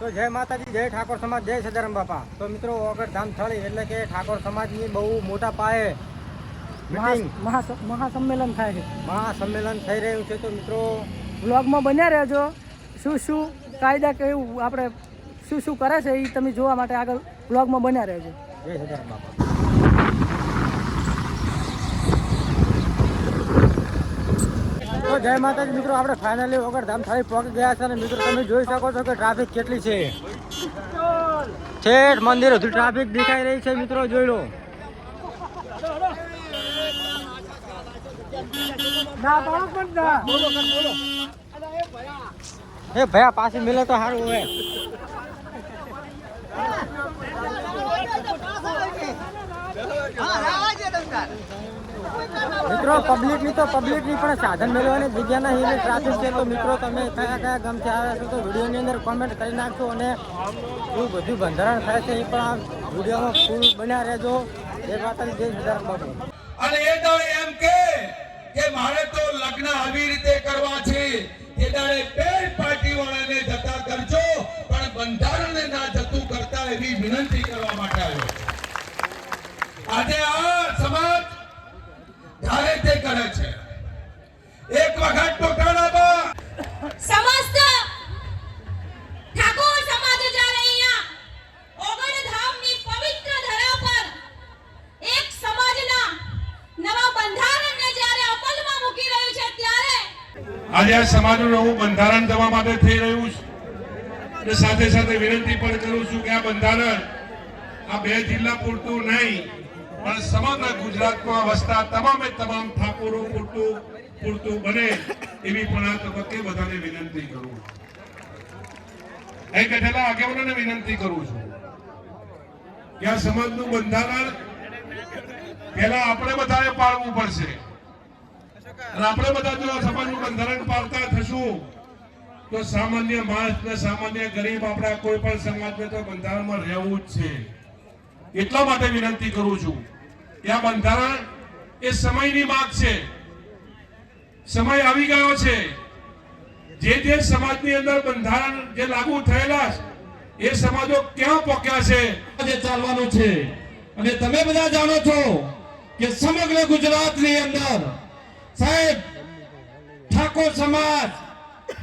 તો જય માતાજી જય ઠાકોર સમાજ જય સદારામ બાપા. તો મિત્રો ઓગળ ધામ થળી એટલે કે ઠાકોર સમાજની બહુ મોટા પાયે મહાસંમેલન થાય છે. મહાસંમેલન થઈ રહ્યું છે તો મિત્રો વ્લોગમાં બન્યા રહેજો. શું શું કાયદા કેવું આપણે શું શું કરે છે એ તમે જોવા માટે આગળ વ્લોગમાં બન્યા રહેજો. જય સદારામ બાપા. તો જય માતાજી. મિત્રો આપણે ફાઇનલી વગર ધામ થાળી પહોંચી ગયા છે અને મિત્રો તમે જોઈ શકો છો કે ટ્રાફિક કેટલી છે. છેઠ મંદિર સુધી ટ્રાફિક દેખાઈ રહી છે મિત્રો જોઈ લો. એ ભયા પાછી મિલે તો સારું હોય મિત્રો પબ્લિકની તો પબ્લિકની પણ સાધન મેળવવાની જગ્યા નહીં ટ્રાફિક છે. તો મિત્રો, તમે કયા કયા ગામથી આવ્યા છો તો વિડીયોની અંદર કોમેન્ટ કરી નાખશો અને શું બધું બંધારણ થાય છે એ પણ આ વિડીયોમાં ફૂલ બન્યા રહેજો. એ વાત જય બાબુ અને એ દાડે એમ કે કે મારે તો લગ્ન આવી રીતે કરવા છે. એ દાડે બે પાર્ટી વાળાને જતા કરજો, પણ બંધારણને ના જતું કરતા એવી વિનંતી કરવા માટે આવ્યો. આજે આ સમાજ કરે છે. એક વખત ટોટાણામાં સમસ્ત ઠાકોર સમાજ જ્યારે અહીંયા ઓગણધામની પવિત્ર ધરા પર એક સમાજના નવા બંધારણને જ્યારે અમલમાં મૂકી રહ્યું છે ત્યારે આજે આ સમાજનું નવું બંધારણ થવા માટે થઈ રહ્યું છે. સાથે સાથે વિનંતી પણ કરું છું કે આ બંધારણ આ બે જિલ્લા પૂરતું નહીં પણ સમગ્ર ગુજરાતમાં વસતા તમામે તમામ ઠાકોરો પૂરતું પૂરતું બને એવી પણ આ તબક્કે બધાને વિનંતી કરું એ બેઠેલા આગેવાનોને વિનંતી કરું છું કે આ સમાજનું બંધારણ પહેલા આપણે બધાએ પાળવું પડશે. અને આપણે બધા જો સમાજનું બંધારણ પાળતા થશું, તો સામાન્ય માણસ ને સામાન્ય ગરીબ આપણા કોઈ પણ સમાજને તો બંધારણમાં રહેવું જ છે. એટલા માટે વિનંતી કરું છું કે આ બંધારણ એ સમયની માંગ છે. સમય આવી ગયો છે. જે જે સમાજની અંદર બંધારણ જે લાગુ થયેલા એ સમાજો ક્યાં પહોંચ્યા છે? આજે ચાલવાનું છે. અને તમે બધા જાણો છો કે સમગ્ર ગુજરાતની અંદર સાહેબ ઠાકોર સમાજ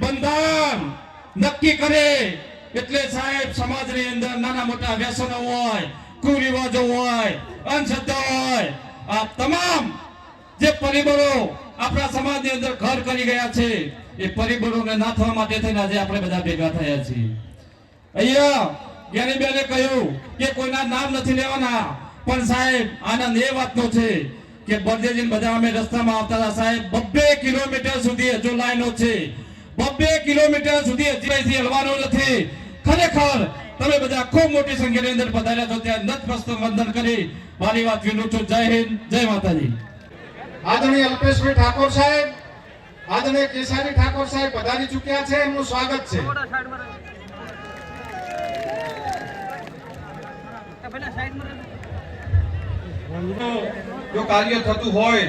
બંધારણ નક્કી કરે. એટલે સાહેબ સમાજની અંદર નાના મોટા વ્યસનો હોય કુરિવાજો હોય, અંધશ્રદ્ધા હોય, આ તમામ જે પરિબળો આપણા સમાજની અંદર ઘર કરી ગયા છે, એ પરિબળોને નાથવા માટે થઈને આજે આપણે બધા ભેગા થયા છીએ. અહીંયા જ્ઞાનીબેને કહ્યું કે કોઈના નામ નથી લેવાના, પણ સાહેબ આનંદ એ વાતનો છે કે બરદેજી બધા અમે રસ્તામાં આવતા હતા. સાહેબ, બબ્બે કિલોમીટર સુધી હજુ લાઈનો છે. બબ્બે કિલોમીટર સુધી હજી હલવાનું નથી. ખરેખર તમે બધા ખૂબ મોટી સંખ્યાની અંદર પધાર્યા છો. ત્યાં નતમસ્ત વંદન કરી. મારી વાત વિનું છું. જય હિન્દ. જય માતાજી. આદરણીય અલ્પેશભાઈ ઠાકોર સાહેબ આદરણીય કેસારી ઠાકોર સાહેબ પધારી ચૂક્યા છે. એમનું સ્વાગત છે. જો કાર્ય થતું હોય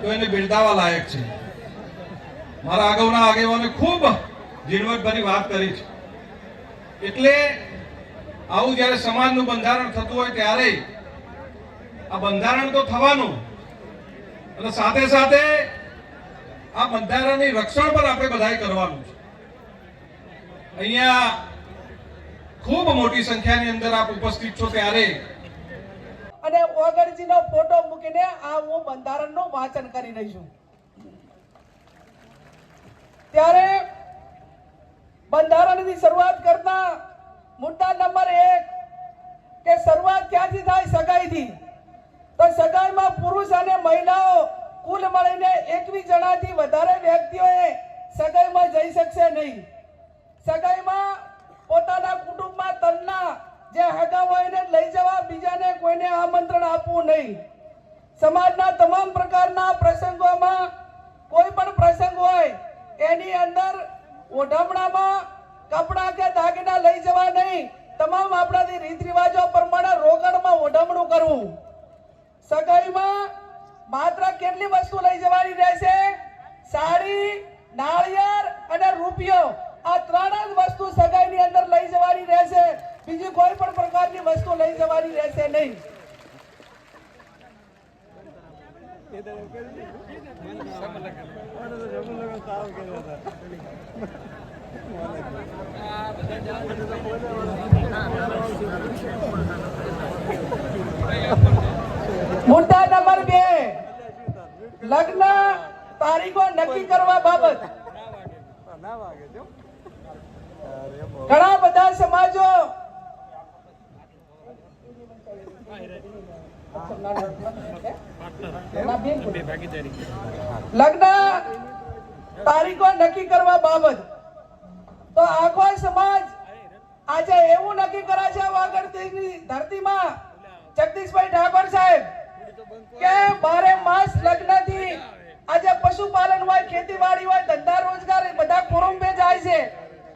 તો એને બિરદાવા લાયક છે. મારા અગાઉના આગેવાને ખૂબ ઝીણવટભરી વાત કરી છે. એટલે આવું જ્યારે સમાજનું બંધારણ થતું હોય ત્યારે આ બંધારણ તો થવાનું. અને સાથે સાથે આ બંધારણની રક્ષણ પણ આપણે બધાએ કરવાનું છે. અહીંયા ખૂબ મોટી સંખ્યાની અંદર આપ ઉપસ્થિત છો ત્યારે. અને ઓગણજીનો ફોટો મૂકીને આ હું બંધારણનું વાંચન કરી રહી છું. ત્યારે બંધારણની શરૂઆત કરતા મુદ્દા નંબર એક કે શરૂઆત ક્યાંથી થાય સગાઈથી? તો સગાઈમાં પુરુષ અને મહિલાઓ કુલ મળીને એકવીસ જણાથી વધારે વ્યક્તિઓએ સગાઈમાં જઈ શકશે નહીં. સગાઈમાં પોતાના કુટુંબમાં તલના જે હગા હોય એને લઈ જવા બીજાને કોઈને આમંત્રણ આપવું નહીં. સમાજના તમામ પ્રકારના પ્રસંગોમાં કોઈ પણ પ્રસંગ હોય, એની અંદર ઓઢમણામાં કપડા કે દાગીના લઈ જવા નહીં. તમામ આપણાથી રીત રિવાજો પ્રમાણે રોકડમાં ઓઢમણું કરવું. સગાઈમાં માત્ર કેટલી વસ્તુ લઈ જવાની રહેશે? સાડી, નાળિયેર અને રૂપિયો. આ ત્રણ જ વસ્તુ સગાઈની અંદર લઈ જવાની રહેશે. બીજી કોઈ પણ પ્રકારની વસ્તુ લઈ જવાની રહેશે નહીં. મુદ્દા નંબર બે. લગ્ન તારીખો નક્કી કરવા બાબત. ઘણા બધા સમાજો લગ્ન તારીખો નક્કી કરવા બાબત. તો આખો સમાજ આજે એવું નક્કી કરે છે વાગડની ધરતીમાં. જગદીશભાઈ ઠાકોર સાહેબ, કે બારે માસ લગ્નથી આજે પશુપાલન હોય, ખેતીવાડી હોય, ધંધા રોજગાર એ બધા કુરુંબે જાય છે.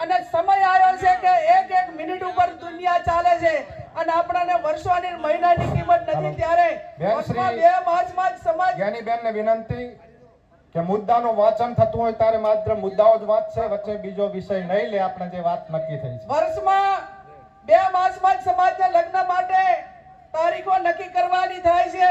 અને સમય આવ્યો છે કે એક એક મિનિટ ઉપર દુનિયા ચાલે છે. અને આપણને વર્ષોની મહિનાની કિંમત નથી ત્યારે બે માસમાં જ સમાજ જ્ઞાનીબેનને વિનંતી કે મુદ્દાનું વાંચન થતું હોય ત્યારે માત્ર મુદ્દાઓ જ વાંચશે વચ્ચે બીજો વિષય નહીં લે આપણે જે વાત નક્કી થઈ છે. વર્ષમાં બે માસમાં જ સમાજના લગ્ન માટે તારીખો નક્કી કરવાની થાય છે.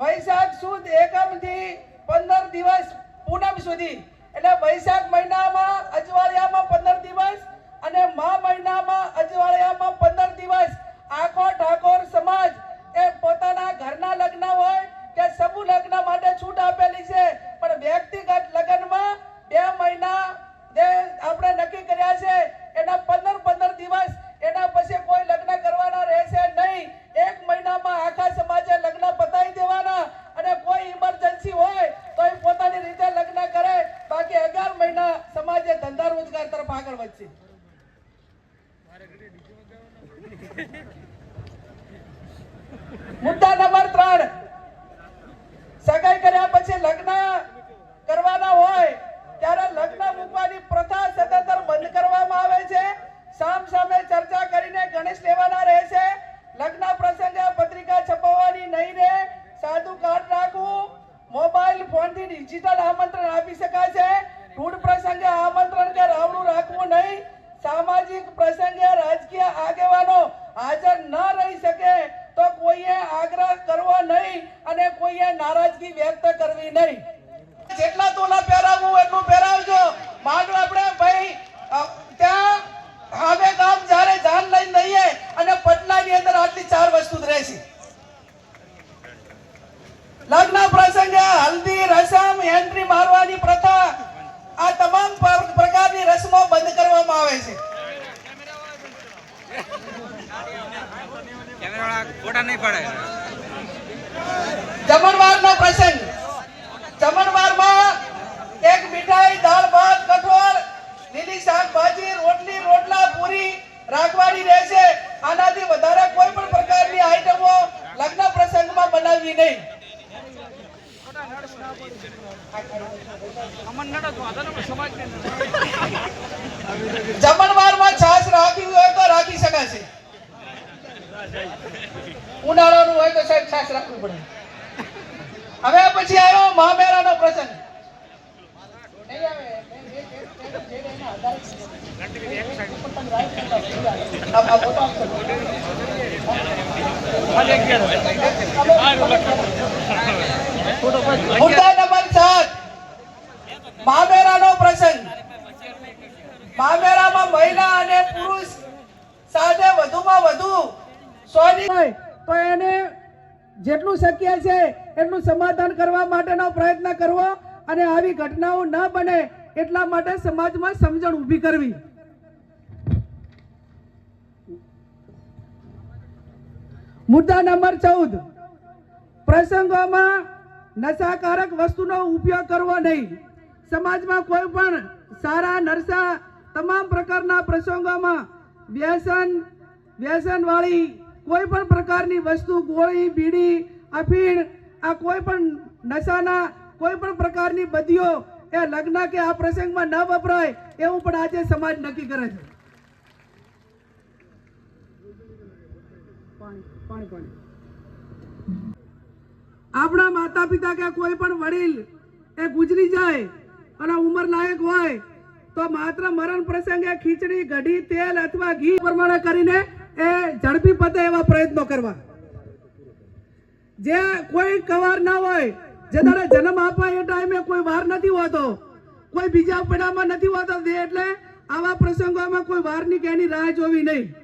વૈશાખ સુદ એકમથી પંદર દિવસ પૂનમ સુધી. એટલે વૈશાખ મહિનામાં અજવાળિયામાં પંદર દિવસ અને મા મહિનામાં અજવાળિયામાં પંદર દિવસ. આખો ઠાકોર સમાજ એ પોતાના ઘરના લગ્ન હોય કે સમૂહ લગ્ન માટે છૂટ આપેલી છે, પણ વ્યક્તિગત લગ્નમાં બે મહિના જે આપણે નક્કી કર્યા છે એના પંદર પંદર દિવસ એના પછી કોઈ લગ્ન કરવાના રહેશે નહીં એક મહિનામાં આખા સમાજે લગ્ન પતાવી દેવાના અને કોઈ ઇમરજન્સી હોય તો એ પોતાની રીતે લગ્ન કરે બાકી અગિયાર મહિના સમાજે ધંધા રોજગાર તરફ આગળ વધશે મુદ્દા નંબર ત્રણ. સગાઈ કર્યા પછી લગ્ન કરવાના હોય, ત્યારે લગ્ન મૂકવાની પ્રથા સતત બંધ કરવામાં આવે છે. સામ સામે ચર્ચા કરીને ગણેશ લેવાના રહેશે. લગ્ન પ્રસંગે પત્રિકા છપાવવાની નહીં રહે સાદું કાર્ડ રાખવું. મોબાઈલ ફોનથી ડિજિટલ આમંત્રણ આપી શકાય છે. ટૂર પ્રસંગે આમંત્રણ કે રાવણું રાખવું નહીં. સામાજિક પ્રસંગે રાજકીય આગેવાનો હાજર ન રહી શકે. તો કોઈએ આગ્રહ કરવો નહીં અને કોઈએ નારાજગી વ્યક્ત કરવી નહીં. જેટલા તોલા પહેરાવવું એટલું પહેરાવજો. માંડ આપણે ભાઈ અ, ત્યાં હવે ગામ જ્યારે જાન લઈને જઈએ અને પટનાની અંદર આટલી ચાર વસ્તુ જ રહેશે લગ્ન પ્રસંગે હલ્દી રસમ એન્ટ્રી મારવાની પ્રથા આ તમામ પર- પ્રકારની રસમો બંધ કરવામાં આવે છે જમણવારનો પ્રસંગ. જમણવારમાં એક મીઠાઈ દાળ ભાત કઠોળ લીલી શાકભાજી રોટલી રોટલા પૂરી રાખવાની રહેશે. આનાથી વધારે કોઈ પણ પ્રકારની આઈટમો લગ્ન પ્રસંગમાં બનાવવી નહીં. જમણવારમાં છાશ રાખવી હોય તો રાખી શકાશે. ઉનાળાનું હોય તો સાહેબ છાસ રાખવું પડે. હવે પછી આવ્યો મહામેળાનો પ્રસંગ. મુદ્દા નંબર પ્રસંગ. મહામેરામાં મહિલા અને પુરુષ સાથે વધુમાં વધુ સોની હોય તો એને જેટલું શક્ય છે એટલું સમાધાન કરવા માટેનો પ્રયત્ન કરવો અને આવી ઘટનાઓ ન બને એટલા માટે સમાજમાં સમજણ ઊભી કરવી. મુદ્દા નંબર ચૌદ. પ્રસંગોમાં નશાકારક વસ્તુનો ઉપયોગ કરવો નહીં. સમાજમાં કોઈ પણ સારા, નરસા, તમામ પ્રકારના પ્રસંગોમાં વ્યસન વ્યસન વાળી કોઈ પણ પ્રકારની વસ્તુ ગોળી બીડી અફીણ આ કોઈ પણ નશાના કોઈ પણ પ્રકારની બદીઓ એ લગ્ન કે આ પ્રસંગમાં ન વપરાય એવું પણ આજે સમાજ નક્કી કરે છે. પાણી પાણી પાણી. આપણા માતા પિતા કે કોઈ પણ વડીલ એ ગુજરી જાય અને ઉંમર લાયક હોય તો માત્ર મરણ પ્રસંગે ખીચડી કઢી તેલ અથવા ઘી પ્રમાણે કરીને એ ઝડપી પતે એવા પ્રયત્નો કરવા. જે કોઈ કવાર ના હોય, જે તારે જન્મ આપવા એ ટાઈમે કોઈ વાર નથી હોતો, કોઈ બીજા પડામાં નથી હોતો, એટલે આવા પ્રસંગોમાં કોઈ વારની કે એની રાહ જોવી નહીં.